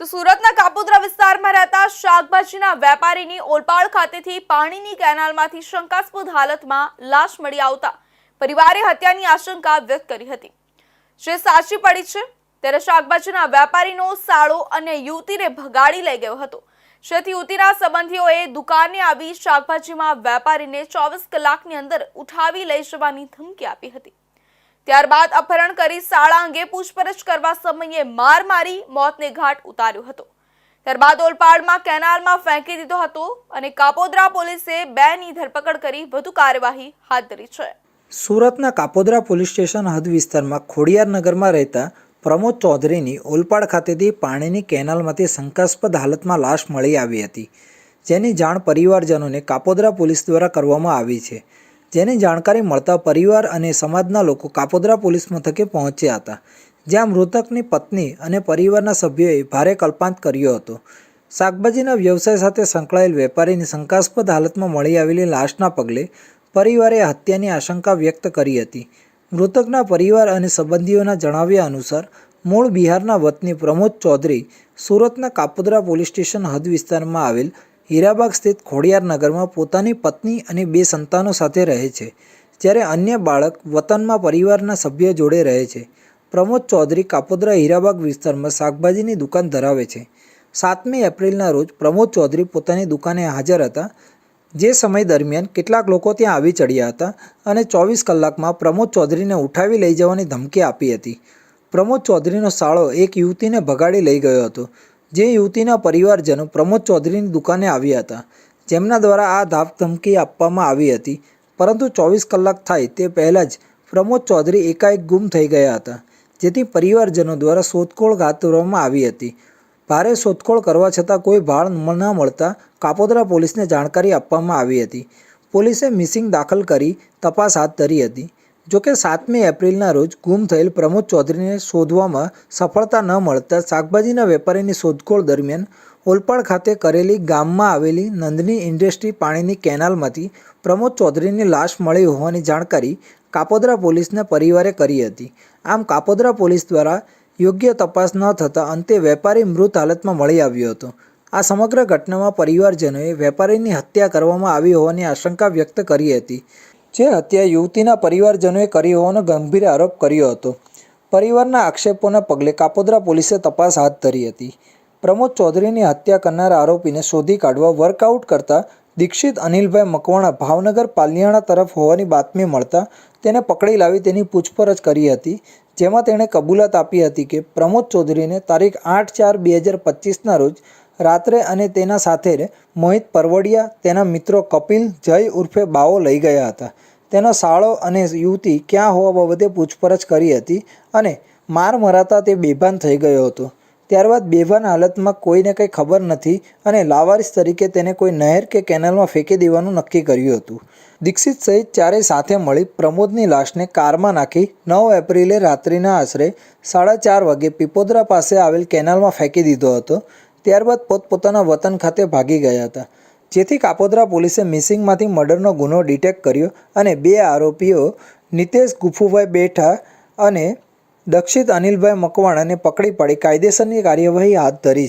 તો સુરતના કાપોદ્રા વિસ્તારમાં રહેતા શાકભાજીના વેપારીની ઓલપાડ ખાતેથી પાણીની કેનાલમાંથી શંકાસ્પદ હાલતમાં લાશ મળી આવતા પરિવારે હત્યાની આશંકા વ્યક્ત કરી હતી. જે સાચી પડી છે, ત્યારે શાકભાજીના વેપારીનો સાળો અને યુવતીને ભગાડી લઈ ગયો હતો. જેથી યુવતીના સંબંધીઓએ દુકાને આવી શાકભાજીમાં વેપારીને ચોવીસ કલાકની અંદર ઉઠાવી લઈ જવાની ધમકી આપી હતી. ત્યારબાદ અપહરણ કરી શાળા અંગે પૂછપરછ કરવા સમયે માર મારી મોતને ઘાટ ઉતાર્યો હતો. ત્યારબાદ ઓલપાડમાં કેનાલમાં ફેંકી દીધો હતો અને કાપોદ્રા પોલીસે બેની ધરપકડ કરી વધુ કાર્યવાહી હાથ ધરી છે. સુરતના કાપોદ્રા પોલીસ સ્ટેશન હદ વિસ્તારમાં ખોડિયાર નગરમાં રહેતા પ્રમોદ ચૌધરીની ઓલપાડ ખાતેથી પાણીની કેનાલમાંથી શંકાસ્પદ હાલતમાં લાશ મળી આવી હતી, જેની જાણ પરિવારજનોને કાપોદરા પોલીસ દ્વારા કરવામાં આવી છે. જેની જાણકારી મળતા પરિવાર અને સમાજના લોકો કાપોદ્રા પોલીસ મથકે પહોંચ્યા હતા, જ્યાં મૃતકની પત્ની અને પરિવારના સભ્યોએ ભારે કલ્પાંત કર્યો હતો. શાકભાજીના વ્યવસાય સાથે સંકળાયેલ વેપારીની શંકાસ્પદ હાલતમાં મળી આવેલી લાશના પગલે પરિવારે હત્યાની આશંકા વ્યક્ત કરી હતી. મૃતકના પરિવાર અને સંબંધીઓના જણાવ્યા અનુસાર, મૂળ બિહારના વતની પ્રમોદ ચૌધરી સુરતના કાપોદ્રા પોલીસ સ્ટેશન હદ વિસ્તારમાં આવેલ હીરાબાગ સ્થિત ખોડિયાર નગરમાં પોતાની પત્ની અને બે સંતાનો સાથે રહે છે, જ્યારે અન્ય બાળક વતનમાં પરિવારના સભ્ય જોડે રહે છે. પ્રમોદ ચૌધરી કાપોદ્રા હીરાબાગ વિસ્તારમાં શાકભાજીની દુકાન ધરાવે છે. સાતમી એપ્રિલના રોજ પ્રમોદ ચૌધરી પોતાની દુકાને હાજર હતા, જે સમય દરમિયાન કેટલાક લોકો ત્યાં આવી ચડ્યા હતા અને ચોવીસ કલાકમાં પ્રમોદ ચૌધરીને ઉઠાવી લઈ જવાની ધમકી આપી હતી. પ્રમોદ ચૌધરીનો સાળો એક યુવતીને ભગાડી લઈ ગયો હતો. જે યુવતીના પરિવારજનો પ્રમોદ ચૌધરીની દુકાને આવ્યા હતા. જેમના દ્વારા આ ધાક ધમકી આપવામાં આવી હતી. પરંતુ ચોવીસ કલાક થાય તે પહેલાં જ પ્રમોદ ચૌધરી એકાએક ગુમ થઈ ગયા હતા. જેથી પરિવારજનો દ્વારા શોધખોળ હાથ આવી હતી. ભારે શોધખોળ કરવા છતાં કોઈ ભાળ ન મળતા કાપોદરા પોલીસને જાણકારી આપવામાં આવી હતી. પોલીસે મિસિંગ દાખલ કરી તપાસ હાથ ધરી હતી. જોકે સાતમી એપ્રિલના રોજ ગુમ થયેલ પ્રમોદ ચૌધરીને શોધવામાં સફળતા ન મળતા શાકભાજીના વેપારીની શોધખોળ દરમિયાન ઓલપાડ ખાતે કરેલી ગામમાં આવેલી નંદની ઇન્ડસ્ટ્રી પાણીની કેનાલમાંથી પ્રમોદ ચૌધરીની લાશ મળી હોવાની જાણકારી કાપોદ્રા પોલીસના પરિવારે કરી હતી. આમ કાપોદ્રા પોલીસ દ્વારા યોગ્ય તપાસ ન થતાં અંતે વેપારી મૃત હાલતમાં મળી આવ્યો હતો. આ સમગ્ર ઘટનામાં પરિવારજનોએ વેપારીની હત્યા કરવામાં આવી હોવાની આશંકા વ્યક્ત કરી હતી. જે હત્યા યુવતીના પરિવારજનોએ કરી હોવાનો ગંભીર આરોપ કર્યો હતો. પરિવારના આક્ષેપોના પગલે કાપોદ્રા પોલીસે તપાસ હાથ ધરી હતી. પ્રમોદ ચૌધરીની હત્યા કરનાર આરોપીને શોધી કાઢવા વર્કઆઉટ કરતા દીક્ષિત અનિલભાઈ મકવાણા ભાવનગર પાલિયાણા તરફ હોવાની બાતમી મળતા તેને પકડી લાવી તેની પૂછપરછ કરી હતી, જેમાં તેણે કબૂલાત આપી હતી કે પ્રમોદ ચૌધરીને તારીખ આઠ ચાર બે હજાર પચીસના રોજ રાત્રે અને તેના સાથે મોહિત પરવડિયા, તેના મિત્રો કપિલ, જય ઉર્ફે બાવો લઈ ગયા હતા. તેનો સાળો અને યુવતી ક્યાં હોવા બાબતે પૂછપરછ કરી હતી અને માર મરાતા તે બેભાન થઈ ગયો હતો. ત્યારબાદ બેભાન હાલતમાં કોઈને કંઈ ખબર નથી અને લાવારિસ તરીકે તેને કોઈ નહેર કે કેનાલમાં ફેંકી દેવાનું નક્કી કર્યું હતું. દીક્ષિત સહિત ચારેય સાથે મળી પ્રમોદની લાશને કારમાં નાખી નવ એપ્રિલે રાત્રિના આશરે સાડા ચાર વાગે પીપોદરા પાસે આવેલ કેનાલમાં ફેંકી દીધો હતો. ત્યારબાદ પોતપોતાના વતન ખાતે ભાગી ગયા હતા, જેથી કાપોદ્રા પોલીસે મિસિંગમાંથી મર્ડરનો ગુનો ડિટેક્ટ કર્યો અને બે આરોપીઓ નિતેશ ગુફુભાઈ બેઠા અને દક્ષિત અનિલભાઈ મકવાણાને પકડી પાડી કાયદેસરની કાર્યવાહી હાથ ધરી છે.